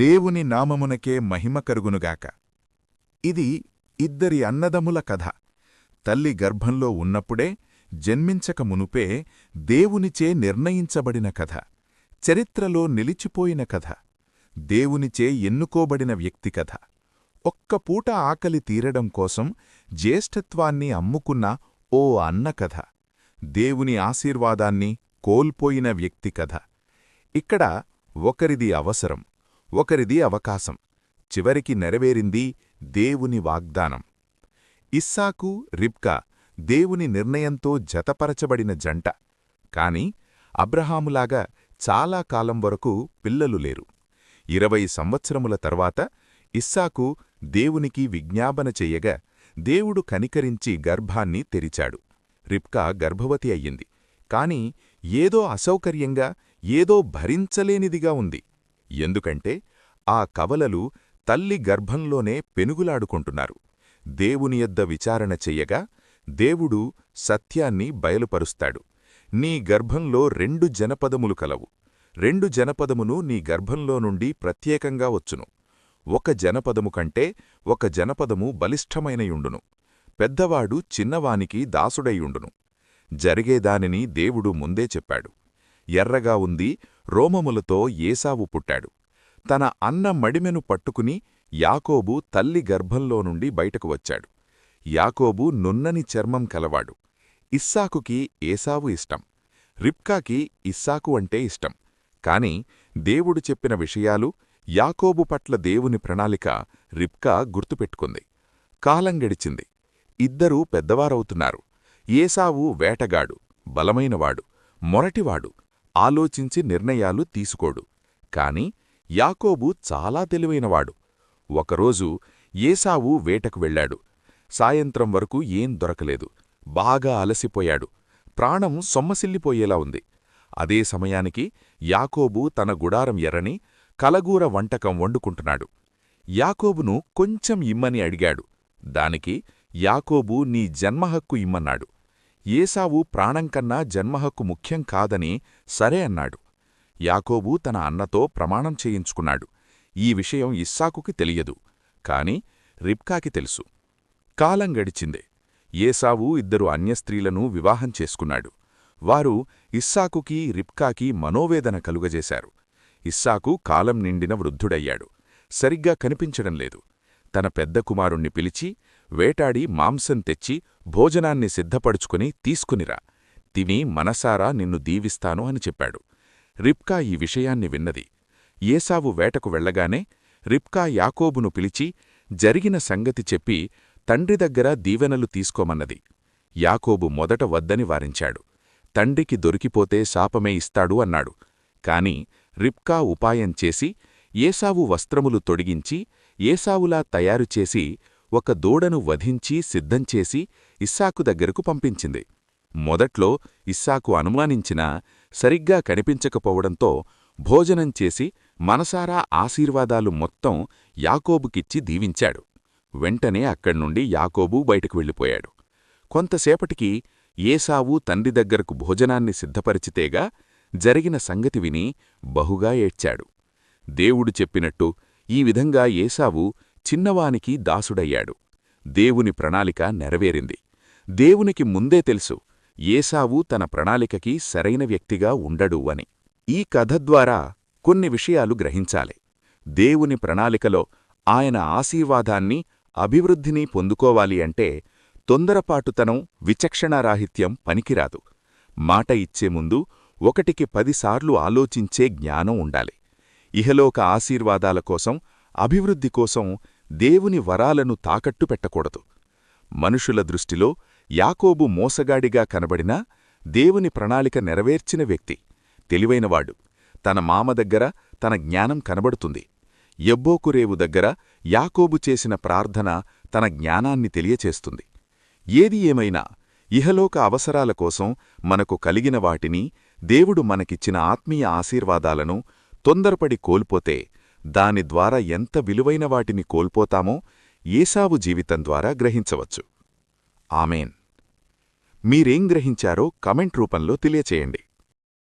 దేవుని నామమునకే మహిమ కరుగునుగాక. ఇది ఇద్దరి అన్నదముల కథ. తల్లి గర్భంలో ఉన్నప్పుడే జన్మించక మునుపే దేవునిచే నిర్ణయించబడిన కథ. చరిత్రలో నిలిచిపోయిన కథ. దేవునిచే ఎన్నుకోబడిన వ్యక్తి కథ. ఒక్క పూట ఆకలి తీరడం కోసం జ్యేష్ఠత్వాన్ని అమ్ముకున్న ఓ అన్న కథ. దేవుని ఆశీర్వాదాన్ని కోల్పోయిన వ్యక్తి కథ. ఇక్కడ ఒకరిది అవసరం. ఒకరిది అవకాశం చివరికి నెరవేరింది దేవుని వాగ్దానం. ఇస్సాకు రిబ్కా దేవుని నిర్ణయంతో జతపరచబడిన జంట కాని అబ్రహాములాగా చాలా కాలం వరకు పిల్లలు లేరు. ఇరవై సంవత్సరముల తర్వాత ఇస్సాకు దేవునికి విజ్ఞాపన చెయ్యగా దేవుడు కనికరించి గర్భాన్ని తెరిచాడు. రిబ్కా గర్భవతి అయ్యింది కాని ఏదో అసౌకర్యంగా ఏదో భరించలేనిదిగా ఉంది. ఎందుకంటే ఆ కవలలు తల్లి గర్భంలోనే పెనుగులాడుకుంటున్నారు. దేవుని యొద్ద విచారణ చెయ్యగా దేవుడు సత్యాన్ని బయలుపరుస్తాడు. నీ గర్భంలో రెండు జనపదములు కలవు. రెండు జనపదమును నీ గర్భంలో నుండి ప్రత్యేకంగా వచ్చును. ఒక జనపదము కంటే ఒక జనపదము బలిష్టమైనయుండును. పెద్దవాడు చిన్నవానికి దాసుడైయుండును. జరిగేదానిని దేవుడు ముందే చెప్పాడు. ఎర్రగా ఉంది రోమములతో ఏసావు పుట్టాడు. తన అన్న మడిమెను పట్టుకుని యాకోబు తల్లి గర్భంలో నుండి బయటకు వచ్చాడు. యాకోబు నున్నని చర్మం కలవాడు. ఇస్సాకుకి ఏసావు ఇష్టం. రిప్కాకి ఇస్సాకు అంటే ఇష్టం. కాని దేవుడు చెప్పిన విషయాలు యాకోబు పట్ల దేవుని ప్రణాళిక రిప్కా గుర్తుపెట్టుకుంది. కాలం గడిచింది. ఇద్దరూ పెద్దవారవుతున్నారు. ఏసావు వేటగాడు బలమైనవాడు మొరటివాడు ఆలోచించి నిర్ణయాలు తీసుకోడు. కాని యాకోబు చాలా తెలివైనవాడు. ఒకరోజు ఏసావు వేటకు వెళ్ళాడు సాయంత్రం వరకు ఏం దొరకలేదు. బాగా అలసిపోయాడు. ప్రాణం సొమ్మసిల్లిపోయేలా ఉంది. అదే సమయానికి యాకోబు తన గుడారం ఎర్రని కలగూర వంటకం వండుకుంటున్నాడు. యాకోబును కొంచెం ఇమ్మని అడిగాడు. దానికి యాకోబు నీ జన్మహక్కు ఇమ్మన్నాడు. ఏసావు ప్రాణంకన్నా జన్మహక్కు ముఖ్యం కాదని సరే అన్నాడు. యాకోబు తన అన్నతో ప్రమాణం చేయించుకున్నాడు. ఈ విషయం ఇస్సాకుకి తెలియదు. కాని రిబ్కాకి తెలుసు. కాలం గడిచిందే. ఏసావు ఇద్దరు అన్యస్త్రీలను వివాహం చేసుకున్నాడు. వారు ఇస్సాకుకి రిబ్కాకి మనోవేదన కలుగజేశారు. ఇస్సాకు కాలం నిండిన వృద్ధుడయ్యాడు. సరిగ్గా కనిపించడం లేదు. తన పెద్ద కుమారుణ్ణి పిలిచి వేటాడి మాంసం తెచ్చి భోజనాన్ని సిద్ధపడుచుకుని తీసుకునిరా. తిని మనసారా నిన్ను దీవిస్తాను అని చెప్పాడు. రిప్కా ఈ విషయాన్ని విన్నది. ఏసావు వేటకు వెళ్ళగానే రిప్కా యాకోబును పిలిచి జరిగిన సంగతి చెప్పి తండ్రి దగ్గర దీవెనలు తీసుకోమన్నది. యాకోబు మొదట వద్దని వారించాడు. తండ్రికి దొరికిపోతే శాపమే ఇస్తాడు అన్నాడు. కాని రిప్కా ఉపాయం చేసి ఏసావు వస్త్రములు తొడిగించి ఏసావులా తయారుచేసి ఒక దూడను వధించి సిద్ధంచేసి ఇస్సాకు దగ్గరకు పంపించింది. మొదట్లో ఇస్సాకు అనుమానించినా సరిగ్గా కనిపించకపోవడంతో భోజనం చేసి మనసారా ఆశీర్వాదాలు మొత్తం యాకోబుకిచ్చి దీవించాడు. వెంటనే అక్కడ్నుండి యాకోబు బయటకు వెళ్ళిపోయాడు. కొంతసేపటికి ఏసావు తండ్రి దగ్గరకు భోజనాన్ని సిద్ధపరిచితేగా జరిగిన సంగతి విని బహుగా ఏడ్చాడు. దేవుడు చెప్పినట్టు ఈ విధంగా ఏసావు చిన్నవానికి దాసుడయ్యాడు. దేవుని ప్రణాళిక నెరవేరింది. దేవునికి ముందే తెలుసు ఏసావు తన ప్రణాళికకి సరైన వ్యక్తిగా ఉండడు అని. ఈ కథ ద్వారా కొన్ని విషయాలు గ్రహించాలి. దేవుని ప్రణాళికలో ఆయన ఆశీర్వాదాన్ని అభివృద్ధిని పొందుకోవాలి అంటే తొందరపాటుతనం విచక్షణారాహిత్యం పనికిరాదు. మాట ఇచ్చే ముందు ఒకటికి పదిసార్లు ఆలోచించే జ్ఞానం ఉండాలి. ఇహలోక ఆశీర్వాదాల కోసం అభివృద్ధి కోసం దేవుని వరాలను తాకట్టు పెట్టకూడదు. మనుషుల దృష్టిలో యాకోబు మోసగాడిగా కనబడినా దేవుని ప్రణాళిక నెరవేర్చిన వ్యక్తి తెలివైనవాడు. తన మామ దగ్గర తన జ్ఞానం కనబడుతుంది. ఎబ్బోకురేవు దగ్గర యాకోబు చేసిన ప్రార్థన తన జ్ఞానాన్ని తెలియచేస్తుంది. ఏది ఏమైనా ఇహలోక అవసరాల కోసం మనకు కలిగిన వాటిని దేవుడు మనకిచ్చిన ఆత్మీయ ఆశీర్వాదాలను తొందరపడి కోల్పోతే దాని ద్వారా ఎంత విలువైన వాటిని కోల్పోతామో ఏసావు జీవితం ద్వారా గ్రహించవచ్చు. ఆమెన్. మీరేం గ్రహించారో కమెంట్ రూపంలో తెలియచేయండి.